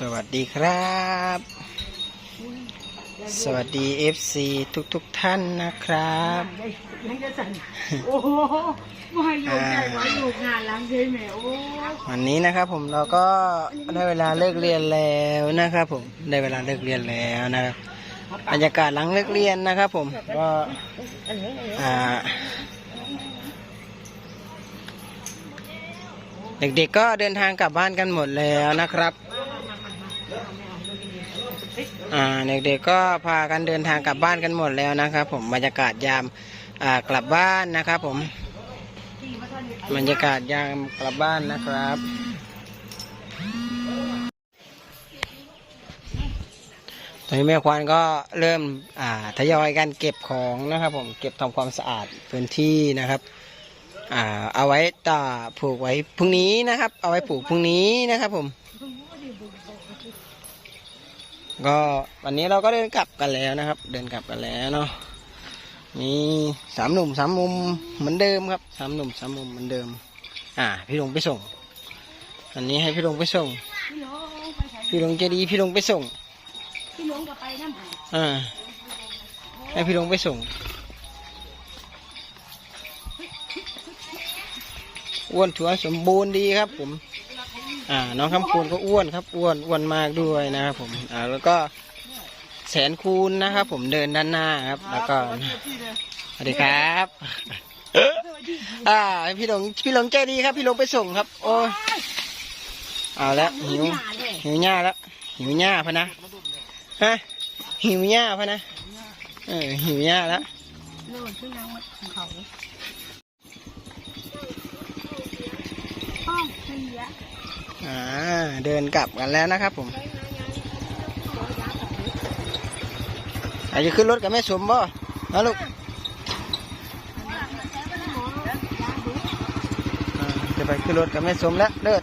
สวัสดีครับ สวัสดี FC ทุกทุกๆท่านนะครับ ยังจะสั่นโอ้โหมาอยู่ใจว่าอยู่งานล้างใช่ไหมโอ้วันนี้นะครับผมเราก็ได้เวลาเลิกเรียนแล้วนะครับผมได้เวลาเลิกเรียนแล้วนะครับบรรยากาศหลังเลิกเรียนนะครับผมก็อ่าเด็กๆก็เดินทางกลับบ้านกันหมดแล้วนะครับ อ่าเด็กๆก็พากันเดินทางกลับบ้านกันหมดแล้วนะครับ ผมบรรยากาศยามอ่ากลับบ้านนะครับ ผมบรรยากาศยามกลับบ้านนะครับ ตอนนี้แม่ควานก็เริ่มอ่าทยอยกันเก็บของนะครับ ผมเก็บทำความสะอาดพื้นที่นะครับอ่าเอาไว้ต่อผูกไว้พรุ่งนี้นะครับ เอาไว้ปลูกพรุ่งนี้นะครับ ผม ก็วันนี้เราก็เดินกลับกันแล้วนะครับ เดินกลับกันแล้วเนาะมีสามหนุ่มสามมุมเหมือนเดิมครับสามหนุ่มสามมุมเหมือนเดิม อ่า พี่ลงไปส่ง อันนี้ให้พี่ลงไปส่ง พี่น้องไปใส่พี่ลงใจะดีพี่ลงไปส่ง พี่น้องก็ไปน้ำหาอ่าให้พี่ลงไปส่งอ้วนถั่วสมบูรณ์ดีครับผม อ่า น้องคำคูณก็อ้วนครับ อ้วน อ้วนมากด้วยนะครับผม อ่า แล้วก็แสนคูณนะครับ ผมเดินด้านหน้าครับ แล้วก็สวัสดีครับอ่าพี่หลงพี่หลงใจดีครับ พี่หลงไปส่งครับ โอ้ยเอาแล้วหิวหิวหญ้าแล้วหิวหญ้าพะนะฮะหิวหญ้าพะนะเออหิวหญ้าแล้วโน่นขึ้นยังมาของเขา อ่าเดินกลับกันแล้วนะครับผมอาจจะขึ้นรถกับแม่สมบ่นะลูกจะไปขึ้นรถกับแม่สมแล้วเลิศ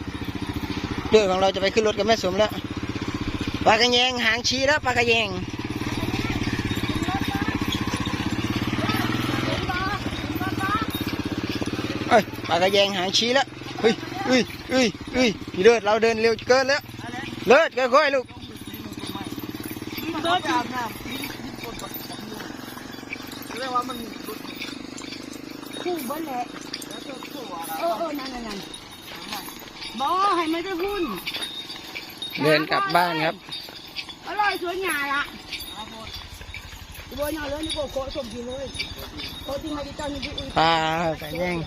เลิศของเราจะไปขึ้นรถกับแม่สมแล้วปลากระแยงหางชี้แล้วปลากระแยงเอ้ยปลากระแยงหางชี้แล้วเฮ้ยเฮ้ยเฮ้ย เฮ้ยพี่เลิศเราเดินเร็วเกินแล้ว เลิศค่อยๆลูกเดินอาบน้เรียกว่ามันำคู่บิ้ลแหละเออเออนั่นนั่นนั่นบอให้ไม่ได้หุ้นเดินกลับบ้านครับอร่อยสวยงามละบัวหน่อเลยนี่โกโก้สมทีเลยโคที่มาที่เจ้านี่ที่อุ้ยปลากระแย่ง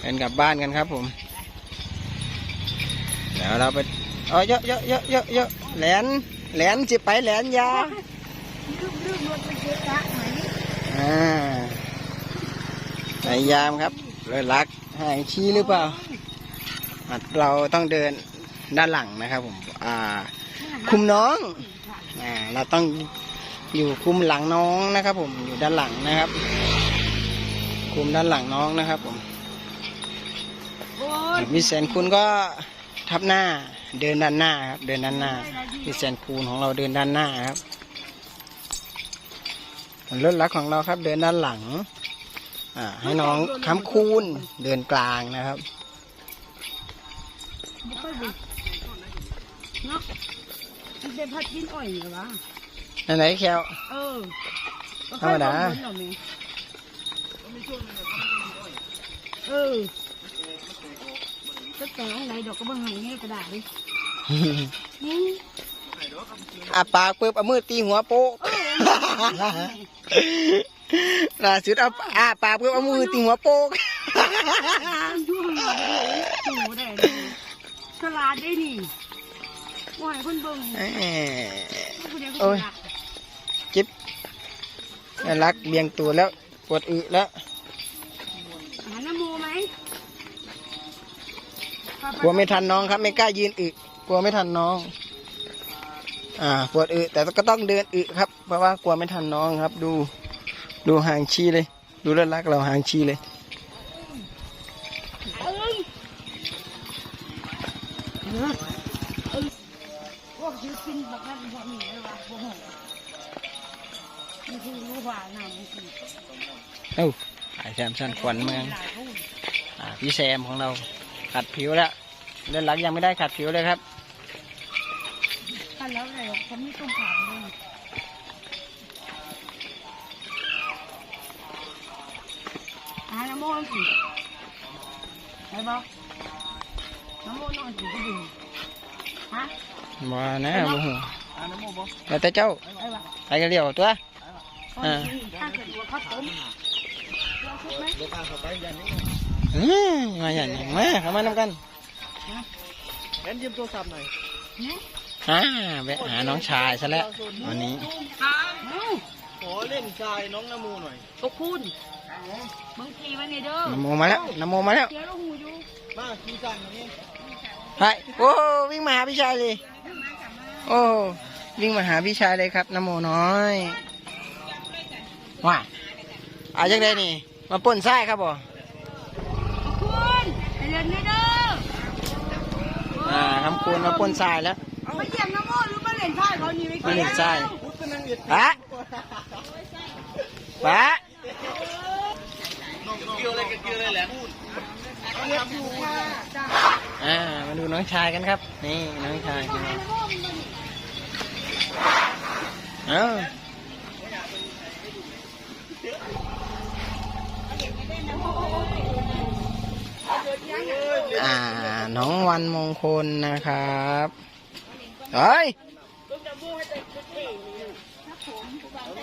เดินกลับบ้านกันครับผม ดี๋ยวเราไปเอ๋อเยอะเยอะเยอะเยอะเยอะแหลนแหลนจิไปแหลนยาลืมลืมรถไปเยอะละไหมอ่าในยามครับเลยรักหางชี้หรือเปล่าอะเราต้องเดินด้านหลังนะครับผมอ่า คุมน้องอ่าเราต้องอยู่คุมหลังน้องนะครับ ผมอยู่ด้านหลังนะครับ คุมด้านหลังน้องนะครับผมโอ้ยมิสแสนคูณก็ ทับหน้า เดินด้านหน้าครับ เดินด้านหน้ามิสแสนคูณของเราเดินด้านหน้าครับรถลักของเราครับ เดินด้านหลังอ่าให้น้องค้ำคูณเดินกลางนะครับไม่ค่อยดีเนาะมันเป็นพัดกินอ่อยเหรอวะไหนไหนแควเออธรรมดาเออ จะแต่งไหนดอกก็บังหันเงี้ยกระดาษดินี่อาปากปุ๊บเอามือตีหัวโป๊ะล่าสุดเอาอาปากปุ๊บเอามือตีหัวโป๊กมันยุ่งเลยถูได้เลยฉลาดได้นี่ว่าให้คนเบิ่งเอ้ยคนเดียวก็โอ้ยฉลาดจิ๊บน่ารักเบียงตัวแล้วปวดอึแล้วหาน้ำมูไหม กลัวไม่ทันน้องครับ ไม่กล้ายืนอึกลัวไม่ทันน้อง อ่าปวดอึแต่ก็ต้องเดินอึครับ เพราะว่ากลัวไม่ทันน้องครับ ดู ดูหางชี้เลย ดูแล้วรักเราหางชี้เลยเอ้ยพวกยืดกินแบบนั้นพวกนี้เลยวะพวกหงนี่รู้ว่าน้ำมันคือเอ้าขายแซมสันขวัญเมือง อ่าพี่แซมของเรา ขัดผิวแล้วเดินหลังยังไม่ได้ขัดผิวเลยครับฉันมีตุ้มขาดเลยอาน้ำมันสิไปบ่น้ำมันนอนสิก็ดีฮะบ่นะบ่ฮู้อ่าน้ำมูกบ่แล้วแต่เจ้าไปบ่ไปกันเดียวตัวอ่า ถ้าเกิดตัวเขาต้มเราคิดไหมลูกค้าเข้าไปยันนี้อืมมาอย่างนี้มาเข้ามานำกันแอนยืมโทรศัพท์หน่อยอ่าไปหาน้องชายซะแล้ววันนี้อ้าวขอเล่นชายน้องน้ำมูหน่อยขอบคุณบางทีวันนี้เด้อน้ำโมมาแล้วน้ำโมมาแล้วเจ้าลูกหูอยู่มาขี่กันอย่างนี้ไปโอ้วิ่งมาหาพี่ชายเลยโอ้วิ่งมาหาพี่ชายเลยครับน้ำโมน้อยว่าอาจากได้นี่ มาป่นไส้ครับบ่ขอบคุณ ไปเรียนนี่เด้ออ่าคำคูณมาป่นทรายแล้วมาเยี่ยมน้ำโมหรือมาเล่นท่ายเขานี่ไม่มาเล่นทรายพุทธนังเอียดปะปะเกี่ยวอะไรกันเกี่ยวอะไรแหละพูดอ่ามาดูน้องชายกันครับ นี่น้องชายของเราเอ้า อ่า น้องวันมงคลนะครับเฮ้ย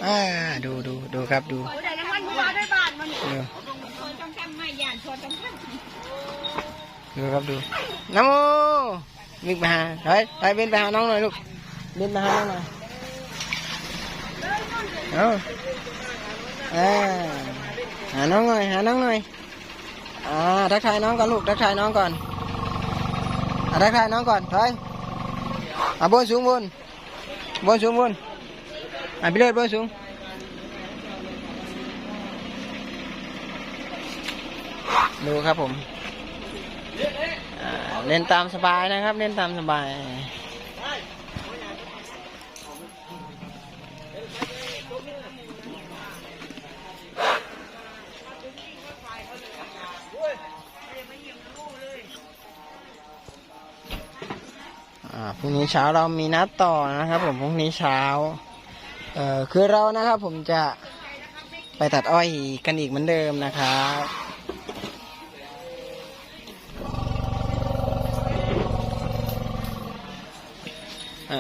อ่าดูดูดูครับดูโอ้ยได้น้ำมันผู้ว่าได้บ้านมันดูต้องทำไม่ยานชวนต้องทำดูครับดูน้ำโมวิ่งไปหาเฮ้ยไปเบนไปหาน้องหน่อยลูกเบนไปหาน้องหน่อยเอาอ่าหาน้องหน่อยหาน้องหน่อย อ่าทักทายน้องก่อนลูกทักทายน้องก่อนอ่าทักทายน้องก่อนถอยอ่าบนสูงบนบนสูงบนอ่าไปเลยบนสูงดูครับผมเล่นตามสบายนะครับ เล่นตามสบาย รุ่งนี้เช้าเรามีนัดต่อนะครับ ผมพรุ่งนี้เช้า เอ่อคือเรานะครับ ผมจะไปตัดอ้อยกันอีกเหมือนเดิมนะครับ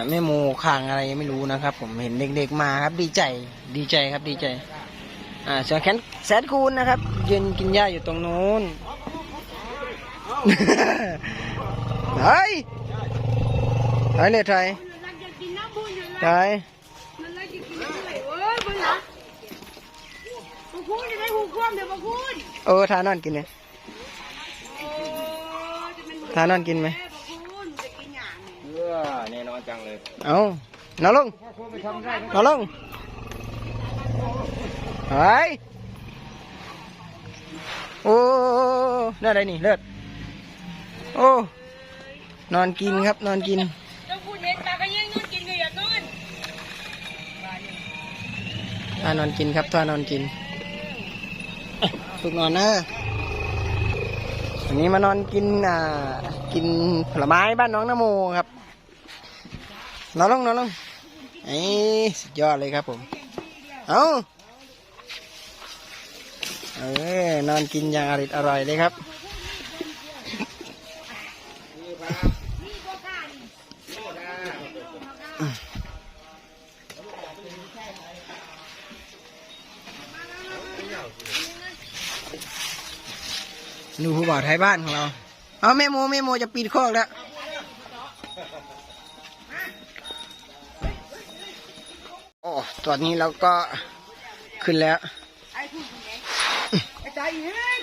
แม่โมคางอะไรไม่รู้นะครับ ผมเห็นเด็กๆมาครับดีใจดีใจครับดีใจ อ่าส่วนแคนแซดคูนนะครับยืนกินหญ้าอยู่ตรงนู้นเฮ้ย เฮ้ยเลยไทยรักจะกินน้ำบุญอยู่ไทยมันรักจะกินเอ้ยบุญละบุญคุณจะได้หูคว่ำเดี๋ยเออทานอนกินเนี่ยทานอนกินไหมบุญคุณจะกินอย่างนี้เพื่อแน่นอนจังเลย เอานอนลงนอนลงเฮ้ยโอ้เลือดอะไรนี่เลือดโอ้นอนกินครับนอนกิน เจ้าคุณเห็นตาก็ยังนอนกินก็อยากนอนท่านอนกินครับท่านอนกินฝึกนอนนะวันนี้มานอนกินอ่ากินผลไม้บ้านน้องนโมครับนอนลงนอนลงไอ้สุดยอดเลยครับผม เอาเออนอนกินอย่างอร่อยอร่อยเลยครับ ดูผู้บ่าวไทยบ้านของเรา เอาแม่โมแม่โมจะปิดคอกแล้วโอ้ตอนนี้เราก็ขึ้นแล้วไอ้คุณคนนี้ไอ้ใจเฮ้ย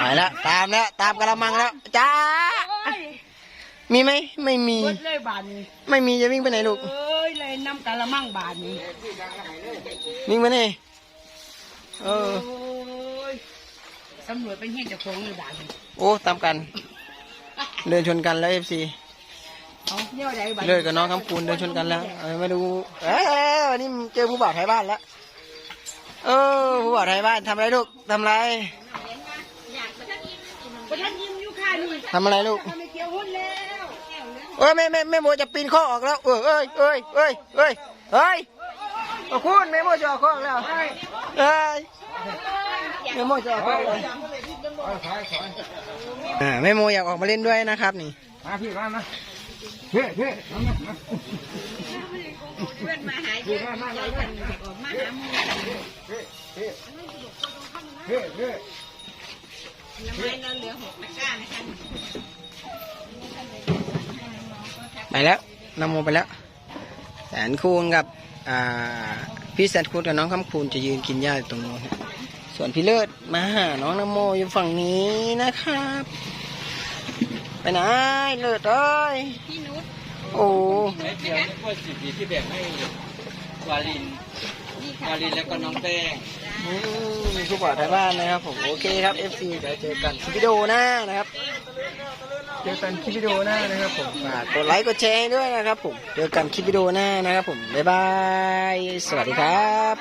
ไปแล้วตามแล้วตามกระมังแล้วจ้าเอ้ยมีไหมไม่มีเบิดเลยบานนี้ไม่มีจะวิ่งไปไหนลูกเอ้ยเลยน้ำกะละมังบานนี้วิ่งไปไหนเออโอ้ย ตำรวจเป็นเฮียเจ้าของเลยบานนี้โอ้ตามกัน เดินชนกันแล้วเอฟซีเอาเนี่ยอะไรบานเลิกกับน้องคำคูณเดินชนกันแล้วเออมาดูเอ้ยวันนี้เจอผู้บ่าวไทยบ้านแล้วเออผู้บ่าวไทยบ้านทำอะไรลูกทำอะไรประท่านยิ้มอยู่ค่ะนี่ทำอะไรลูกทำไมเกี่ยวหุ้นแล้วเอ้ยแม่แม่แม่โมจะปีนข้อออกแล้วเอ้ยเอ้ยเอ้ยเอ้ยเอ้ยเอ้ยเอาคุณแม่โมจะออกข้อออกแล้วเอ้ยแม่โมจะออกข้อออกแล้วอ่าแม่โมอยากออกมาเล่นด้วยนะครับ นี่มาพี่มามาเฮ้เฮ้มามามาเพื่อนมาหาเยอะมาหาออกมาหาหมูเฮ้เฮ้ทำไมเราเหลือหกตะกร้านะคะไปแล้วนำโมไปแล้วแสนคูณกับ อ่า พี่แสนคูณกับน้องคำคูณจะยืนกินหญ้าอยู่ตรงนู้นครับ ส่วนพี่เลิศมาหาน้องนโมอยู่ฝั่งนี้นะครับ ไปไหนเลิศเอ้ยพี่นุชโอ้เม็ดเดียวนี่ก็สิบปีที่แบ่งให้วาลินนี่ค่ะวาลินแล้วก็น้องแป้งอืมทุกบ่าวไทยบ้านนะครับผมโอเคครับ FC เดี๋ยวเจอกันคลิปวิดีโอหน้านะครับเจอกันคลิปวิดีโอหน้านะครับผมฝากกดไลค์กดแชร์ให้ด้วยนะครับผมเจอกันคลิปวิดีโอหน้านะครับผมบ๊ายบายสวัสดีครับ